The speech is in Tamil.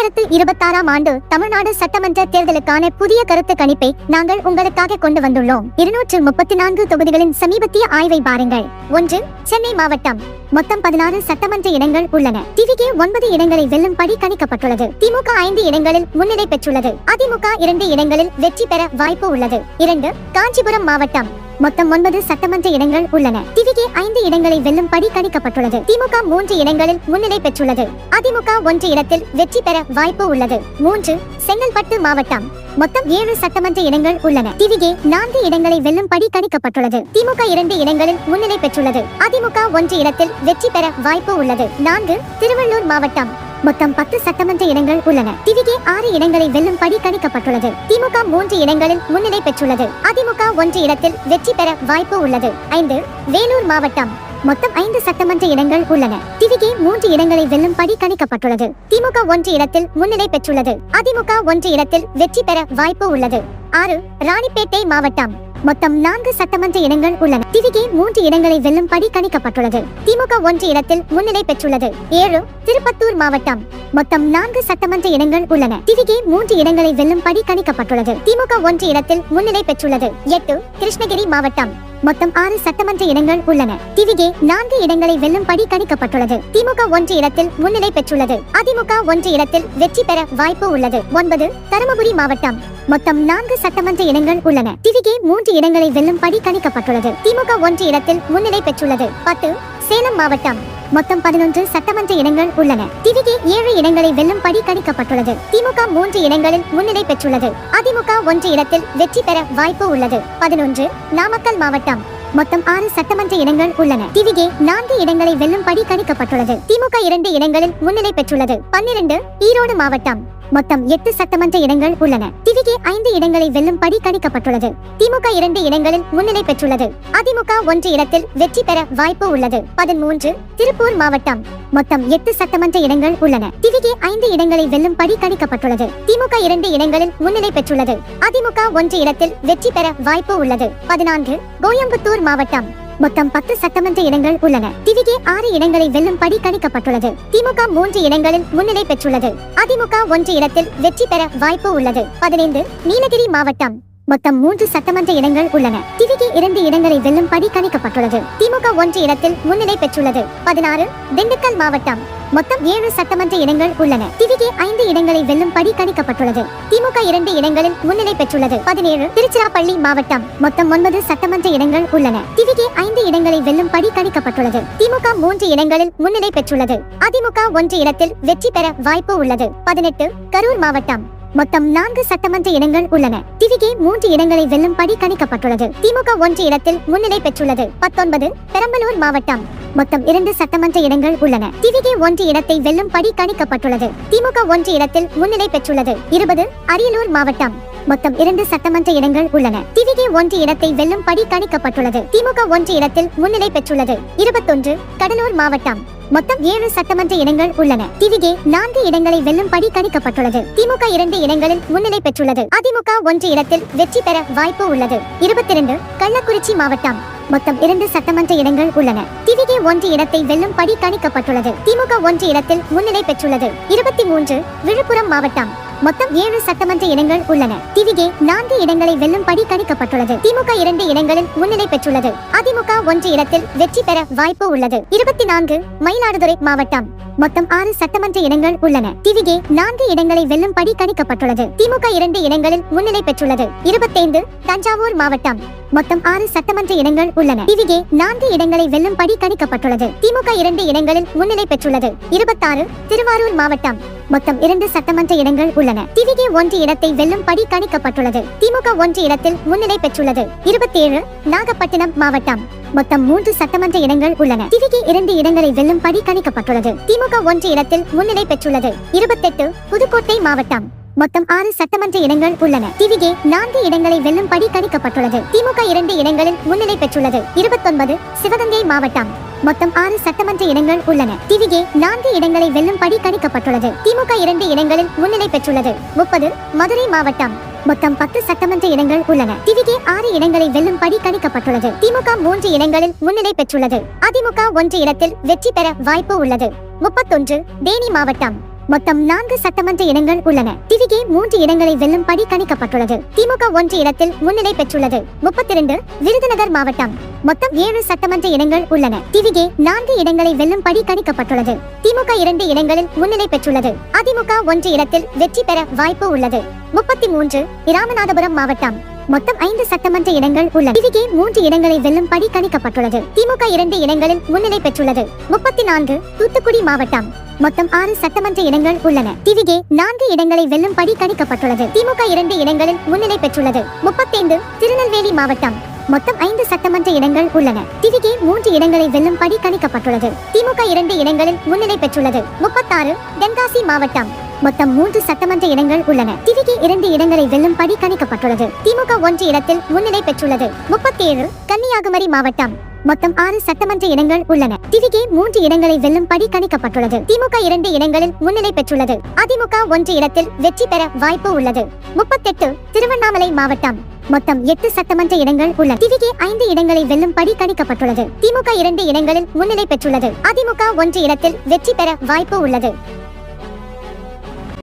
இரண்டாயிரத்து இருபத்தாறாம் ஆண்டு தமிழ்நாடு சட்டமன்ற தேர்தலுக்கான புதிய கருத்து கணிப்பை நாங்கள் உங்களுக்காக கொண்டு வந்துள்ளோம். இருநூற்று முப்பத்தி நான்கு தொகுதிகளின் சமீபத்திய ஆய்வை பாருங்கள். ஒன்று சென்னை மாவட்டம். மொத்தம் பதினாறு சட்டமன்ற இடங்கள் உள்ளன. டிவிகே ஒன்பது இடங்களை வெல்லும்படி கணிக்கப்பட்டுள்ளது. திமுக ஐந்து இடங்களில் முன்னிலை பெற்றுள்ளது. அதிமுக இரண்டு இடங்களில் வெற்றி பெற வாய்ப்பு உள்ளது. இரண்டு காஞ்சிபுரம் மாவட்டம். மொத்தம் ஒன்பது சட்டமன்ற இடங்கள் உள்ளன. டிவிகே ஐந்து இடங்களை வெல்லும்படி கணிக்கப்பட்டுள்ளது. திமுக மூன்று இடங்களில் முன்னிலை பெற்றுள்ளது. அதிமுக ஒன்று இடத்தில் வெற்றி பெற வாய்ப்பு உள்ளது. மூன்று செங்கல்பட்டு மாவட்டம். மொத்தம் ஏழு சட்டமன்ற இடங்கள் உள்ளன. டிவிகே நான்கு இடங்களை வெல்லும்படி கணிக்கப்பட்டுள்ளது. திமுக இரண்டு இடங்களில் முன்னிலை பெற்றுள்ளது. அதிமுக ஒன்று இடத்தில் வெற்றி பெற வாய்ப்பு உள்ளது. நான்கு திருவள்ளூர் மாவட்டம். மொத்தம் பத்து சட்டமன்ற இடங்கள் உள்ளன. டிவிகே ஆறு இடங்களை வெல்லும்படி கணிக்கப்பட்டுள்ளது. திமுக மூன்று இடங்களில் முன்னிலை பெற்றுள்ளது. அதிமுக ஒன்று இடத்தில் வெற்றி பெற வாய்ப்பு உள்ளது. ஐந்து வேலூர் மாவட்டம். மொத்தம் ஐந்து சட்டமன்ற இடங்கள் உள்ளன. டிவிகே மூன்று இடங்களை வெல்லும்படி கணிக்கப்பட்டுள்ளது. திமுக ஒன்று இடத்தில் முன்னிலை பெற்றுள்ளது. அதிமுக ஒன்று இடத்தில் வெற்றி பெற வாய்ப்பு உள்ளது. ஆறு ராணிப்பேட்டை மாவட்டம். மொத்தம் நான்கு சட்டமன்ற இடங்கள் உள்ளன. டிவிகே மூன்று இடங்களை வெல்லும்படி கணிக்கப்பட்டுள்ளது. திமுக ஒன்று இடத்தில் முன்னிலை பெற்றுள்ளது. ஏழு திருப்பத்தூர் மாவட்டம். மொத்தம் நான்கு சட்டமன்ற இடங்கள் உள்ளன. டிவிகே மூன்று இடங்களை வெல்லும்படி கணிக்கப்பட்டுள்ளது. திமுக ஒன்று இடத்தில் முன்னிலை பெற்றுள்ளது. எட்டு கிருஷ்ணகிரி மாவட்டம். மொத்தம் ஆறு சட்டமன்ற இடங்கள் உள்ளன. திவிகே நான்கு இடங்களை வெல்லும்படி கணிக்கப்பட்டுள்ளது. திமுக ஒன்று இடத்தில் முன்னிலை பெற்றுள்ளது. அதிமுக ஒன்று இடத்தில் வெற்றி பெற வாய்ப்பு உள்ளது. ஒன்பது தருமபுரி மாவட்டம். மொத்தம் நான்கு சட்டமன்ற இடங்கள் உள்ளன. திவிகே மூன்று இடங்களை வெல்லும்படி கணிக்கப்பட்டுள்ளது. திமுக ஒன்று இடத்தில் முன்னிலை பெற்றுள்ளது. பத்து சேலம் மாவட்டம். மொத்தம் பதினொன்று சட்டமன்ற இடங்கள் உள்ளன. திவிகே ஏழு இடங்களை வெல்லும்படி கணிக்கப்பட்டுள்ளது. திமுக மூன்று இடங்களில் முன்னிலை பெற்றுள்ளது. அதிமுக ஒன்று இடத்தில் வெற்றி பெற வாய்ப்பு உள்ளது. பதினொன்று நாமக்கல் மாவட்டம். மொத்தம் ஆறு சட்டமன்ற இடங்கள் உள்ளன. திவிகே நான்கு இடங்களை வெல்லும்படி கணிக்கப்பட்டுள்ளது. திமுக இரண்டு இடங்களில் முன்னிலை பெற்றுள்ளது. பன்னிரண்டு ஈரோடு மாவட்டம். மொத்தம் எட்டு சட்டமன்ற இடங்கள் உள்ளன. திவிகே ஐந்து இடங்களை வெல்லும்படி கணிக்கப்பட்டுள்ளது. திமுக இரண்டு இடங்களில் முன்னிலை பெற்றுள்ளது. அதிமுக ஒன்று இடத்தில் வெற்றி பெற வாய்ப்பு உள்ளது. பதிமூன்று திருப்பூர் மாவட்டம். மொத்தம் எட்டு சட்டமன்ற இடங்கள் உள்ளன. திவிகே ஐந்து இடங்களை வெல்லும்படி கணிக்கப்பட்டுள்ளது. திமுக இரண்டு இடங்களில் முன்னிலை பெற்றுள்ளது. அதிமுக ஒன்று இடத்தில் வெற்றி பெற வாய்ப்பு உள்ளது. பதினான்கு கோயம்புத்தூர் மாவட்டம். மொத்தம் பத்து சட்டமன்ற இடங்கள் உள்ளன. திவிகே ஆறு இடங்களை வெல்லும்படி கணிக்கப்பட்டுள்ளது. திமுக மூன்று இடங்களில் முன்னிலை பெற்றுள்ளது. அதிமுக ஒன்று இடத்தில் வெற்றி பெற வாய்ப்பு உள்ளது. பதினைந்து நீலகிரி மாவட்டம் மொத்தம் மூன்று சட்டமன்ற இடங்கள் உள்ளன. திருகி இரண்டு இடங்களை வெல்லும்படி கணிக்கப்பட்டுள்ளது. திமுக ஒன்று இடத்தில் முன்னிலை பெற்றுள்ளது. பதினாறு திண்டுக்கல் மாவட்டம். மொத்தம் ஏழு சட்டமன்ற இடங்கள் உள்ளன. டிவிகே ஐந்து இடங்களை வெல்லும்படி கணிக்கப்பட்டுள்ளது. திமுக இரண்டு இடங்களில் முன்னிலை பெற்றுள்ளது. பதினேழு திருச்சிராப்பள்ளி மாவட்டம். மொத்தம் ஒன்பது சட்டமன்ற இடங்கள் உள்ளன. திருகி ஐந்து இடங்களை வெல்லும்படி கணிக்கப்பட்டுள்ளது. திமுக மூன்று இடங்களில் முன்னிலை பெற்றுள்ளது. அதிமுக ஒன்று இடத்தில் வெற்றி பெற வாய்ப்பு உள்ளது. பதினெட்டு கரூர் மாவட்டம். மொத்தம் நான்கு சட்டமன்ற இடங்கள் உள்ளன. டிவிகே மூன்று இடங்களை வெல்லும்படி கணிக்கப்பட்டுள்ளது. திமுக ஒன்று இடத்தில் முன்னிலை பெற்றுள்ளது. பத்தொன்பது பெரம்பலூர் மாவட்டம். மொத்தம் இரண்டு சட்டமன்ற இடங்கள் உள்ளன. டிவிகே ஒன்று இடத்தை வெல்லும்படி கணிக்கப்பட்டுள்ளது. திமுக ஒன்று இடத்தில் முன்னிலை பெற்றுள்ளது. இருபது அரியலூர் மாவட்டம். மொத்தம் இரண்டு சட்டமன்ற இடங்கள் உள்ளன. டிவிகே ஒன்று இடத்தை வெல்லும்படி கணிக்கப்பட்டுள்ளது. திமுக ஒன்று இடத்தில் முன்னிலை பெற்றுள்ளது. இருபத்தொன்று கடலூர் மாவட்டம். மொத்தம் ஏழு சட்டமன்ற இடங்கள் உள்ளன. திவிகே நான்கு இடங்களை வெல்லும்படி கணிக்கப்பட்டுள்ளது. திமுக இரண்டு இடங்களில் முன்னிலை பெற்றுள்ளது. அதிமுக ஒன்று இடத்தில் வெற்றி பெற வாய்ப்பு உள்ளது. இருபத்தி இரண்டு கள்ளக்குறிச்சி மாவட்டம். மொத்தம் இரண்டு சட்டமன்ற இடங்கள் உள்ளன. திவிகே ஒன்று இடத்தை வெல்லும்படி கணிக்கப்பட்டுள்ளது. திமுக ஒன்று இடத்தில் முன்னிலை பெற்றுள்ளது. இருபத்தி மூன்று விழுப்புரம் மாவட்டம். மொத்தம் ஏழு சட்டமன்ற இடங்கள் உள்ளன. திவிகே நான்கு இடங்களை வெல்லும்படி கணிக்கப்பட்டுள்ளது. திமுக இரண்டு இடங்களில் முன்னிலை பெற்றுள்ளது. அதிமுக ஒன்று இடத்தில் வெற்றி பெற வாய்ப்பு உள்ளது. இருபத்தி நான்கு மயிலாடுதுறை மாவட்டம். மொத்தம் ஆறு சட்டமன்ற இடங்கள் உள்ளன. திவிகே நான்கு இடங்களை வெல்லும்படி கணிக்கப்பட்டுள்ளது. திமுக இரண்டு இடங்களில் முன்னிலை பெற்றுள்ளது. இருபத்தைந்து தஞ்சாவூர் மாவட்டம். மொத்தம் ஆறு சட்டமன்ற இடங்கள் உள்ளன. திவிகே நான்கு இடங்களை வெல்லும்படி கணிக்கப்பட்டுள்ளது. திமுக இரண்டு இடங்களில் முன்னிலை பெற்றுள்ளது. இருபத்தாறு திருவாரூர் மாவட்டம். மொத்தம் இரண்டு சட்டமன்ற இடங்கள் உள்ளன. திவிகே ஒன்று இடத்தை வெல்லும் படி கணிக்கப்பட்டுள்ளது. திமுக ஒன்று இடத்தில் முன்னிலை பெற்றுள்ளது. இருபத்தேழு நாகப்பட்டினம் மாவட்டம். மொத்தம் மூன்று சட்டமன்ற இடங்கள் உள்ளன. திவிகி இரண்டு இடங்களை வெல்லும் படி கணிக்கப்பட்டுள்ளது. திமுக ஒன்று இடத்தில் முன்னிலை பெற்றுள்ளது. இருபத்தெட்டு புதுக்கோட்டை மாவட்டம். மொத்தம் ஆறு சட்டமன்ற இடங்கள் உள்ளன. டிவிகே நான்கு இடங்களை வெல்லும்படி கணிக்கப்பட்டுள்ளது. திமுக இரண்டு இடங்களில் முன்னிலை பெற்றுள்ளது. இருபத்தொன்பது சிவகங்கை மாவட்டம். மொத்தம் ஆறு சட்டமன்ற இடங்கள் உள்ளன. டிவிகே நான்கு இடங்களை வெல்லும்படி கணிக்கப்பட்டுள்ளது. திமுக இரண்டு இடங்களில் முன்னிலை பெற்றுள்ளது. முப்பது மதுரை மாவட்டம். மொத்தம் பத்து சட்டமன்ற இடங்கள் உள்ளன. டிவிகே ஆறு இடங்களை வெல்லும்படி கணிக்கப்பட்டுள்ளது. திமுக மூன்று இடங்களில் முன்னிலை பெற்றுள்ளது. அதிமுக ஒன்று இடத்தில் வெற்றி பெற வாய்ப்பு உள்ளது. முப்பத்தொன்று தேனி மாவட்டம். மொத்தம் நான்கு சட்டமன்ற இடங்கள் உள்ளன. திவிகே மூன்று இடங்களை வெல்லும்படி கணிக்கப்பட்டுள்ளது. திமுக ஒன்று இடத்தில் முன்னிலை பெற்றுள்ளது. முப்பத்தி இரண்டு விருதுநகர் மாவட்டம். மொத்தம் ஏழு சட்டமன்ற இடங்கள் உள்ளன. திவிகே நான்கு இடங்களை வெல்லும்படி கணிக்கப்பட்டுள்ளது. திமுக இரண்டு இடங்களில் முன்னிலை பெற்றுள்ளது. அதிமுக ஒன்று இடத்தில் வெற்றி பெற வாய்ப்பு உள்ளது. முப்பத்தி மூன்று இராமநாதபுரம் மாவட்டம். மொத்தம் ஐந்து சட்டமன்ற இடங்கள் உள்ளன. திவிகே மூன்று இடங்களை வெல்லும்படி கணிக்கப்பட்டுள்ளது. திமுக இரண்டு இடங்களில் முன்னிலை பெற்றுள்ளது. முப்பத்தி நான்கு தூத்துக்குடி மாவட்டம். மொத்தம் ஆறு சட்டமன்ற இடங்கள் உள்ளன. திவிகே நான்கு இடங்களை வெல்லும்படி கணிக்கப்பட்டுள்ளது. திமுக இரண்டு இடங்களில் முன்னிலை பெற்றுள்ளது. முப்பத்தைந்து திருநெல்வேலி மாவட்டம். மொத்தம் ஐந்து சட்டமன்ற இடங்கள் உள்ளன. திவிகே மூன்று இடங்களை வெல்லும்படி கணிக்கப்பட்டுள்ளது. திமுக இரண்டு இடங்களில் முன்னிலை பெற்றுள்ளது. முப்பத்தாறு தென்காசி மாவட்டம். மொத்தம் மூன்று சட்டமன்ற இடங்கள் உள்ளன. திருகி இரண்டு இடங்களை வெல்லும்படி கணிக்கப்பட்டுள்ளது. திமுக ஒன்று இடத்தில் முன்னிலை பெற்றுள்ளது. முப்பத்தி ஏழு கன்னியாகுமரி மாவட்டம். மொத்தம் ஆறு சட்டமன்ற இடங்கள் உள்ளன. திவிகே மூன்று இடங்களை வெல்லும்படி கணிக்கப்பட்டுள்ளது. திமுக இரண்டு இடங்களில் முன்னிலை பெற்றுள்ளது. அதிமுக ஒன்று இடத்தில் வெற்றி பெற வாய்ப்பு உள்ளது. முப்பத்தெட்டு திருவண்ணாமலை மாவட்டம். மொத்தம் எட்டு சட்டமன்ற இடங்கள் உள்ளன. திவிகே ஐந்து இடங்களை வெல்லும்படி கணிக்கப்பட்டுள்ளது. திமுக இரண்டு இடங்களில் முன்னிலை பெற்றுள்ளது. அதிமுக ஒன்று இடத்தில் வெற்றி பெற வாய்ப்பு உள்ளது.